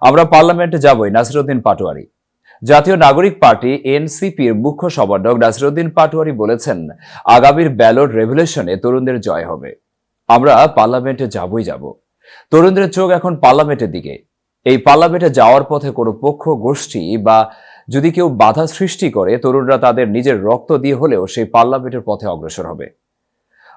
আমরা পার্লামেন্টে যাবই, নাসিরুদ্দিন পাটোয়ারি। জাতীয় নাগরিক পার্টি, এনসিপির মুখ্য সমন্বয়ক নাসিরুদ্দিন পাটোয়ারি বলেছেন, আগামীর ব্যালট রেভলিউশনে তরুণদের জয় হবে। আমরা পার্লামেন্টে যাবই যাব। তরুণদের চোখ এখন পার্লামেন্টের দিকে। এই পার্লামেন্টে যাওয়ার পথে কোনো পক্ষ গোষ্ঠী বা যদি কেউ বাধা সৃষ্টি করে, তরুণরা তাদের নিজের রক্ত দিয়ে হলেও সেই পার্লামেন্টের পথে অগ্রসর হবে।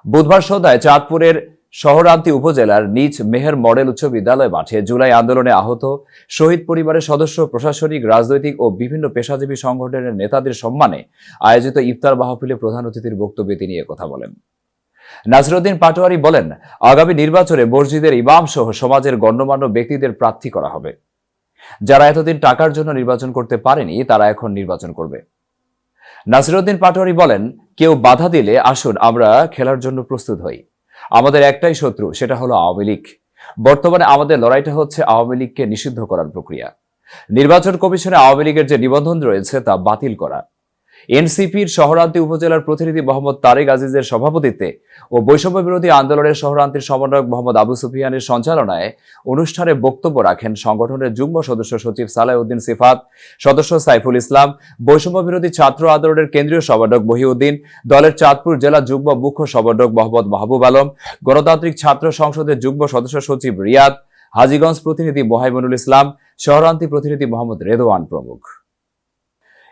বুধবার সন্ধ্যায় চাঁদপুরের শহরান্তি উপজেলার নিজ মেহের মডেল উচ্চ বিদ্যালয় মাঠে জুলাই আন্দোলনে আহত শহীদ পরিবারের সদস্য, প্রশাসনিক, রাজনৈতিক ও বিভিন্ন পেশাজীবী সংগঠনের নেতাদের সম্মানে আয়োজিত ইফতার মাহফিলে প্রধান অতিথির বক্তব্যে তিনি কথা বলেন। নাসিরুদ্দিন পাটোয়ারি বলেন, আগামী নির্বাচনে মসজিদের ইমাম সহ সমাজের গণ্যমান্য ব্যক্তিদের প্রার্থী করা হবে। যারা এতদিন টাকার জন্য নির্বাচন করতে পারেনি, তারা এখন নির্বাচন করবে। নাসিরুদ্দিন পাটোয়ারি বলেন, কেউ বাধা দিলে আসুন, আমরা খেলার জন্য প্রস্তুত হই। আমাদের একটাই শত্রু, সেটা হলো আওয়ামী লীগ। বর্তমানে আমাদের লড়াইটা হচ্ছে আওয়ামী লীগকে নিষিদ্ধ করার প্রক্রিয়া। নির্বাচন কমিশনে আওয়ামী লীগের যে নিবন্ধন রয়েছে তা বাতিল করা। এনসিপির শহরান্তি উপজেলার প্রতিনিধি মোহাম্মদ তারেক আজিজের সভাপতিত্বে ও বৈষম্য বিরোধী আন্দোলনের শহরান্তির সমন্বয়ক মোহাম্মদ আবু সুফিয়ানের সঞ্চালনায় অনুষ্ঠানে বক্তব্য রাখেন সংগঠনের যুগ্ম সদস্য সচিব সালাউদ্দিন সিফাত, সদস্য সাইফুল ইসলাম বৈষম্য বিরোধী ছাত্র আন্দোলনের কেন্দ্রীয় সমন্বয়ক মহিউদ্দিন, দলের চাঁদপুর জেলা যুগ্ম মুখ্য সমন্বয়ক মোহাম্মদ মাহবুব আলম, গণতান্ত্রিক ছাত্র সংসদের যুগ্ম সদস্য সচিব রিয়াদ, হাজীগঞ্জ প্রতিনিধি মোহাইমনুল ইসলাম, শহরান্তি প্রতিনিধি মোহাম্মদ রেদওয়ান প্রমুখ।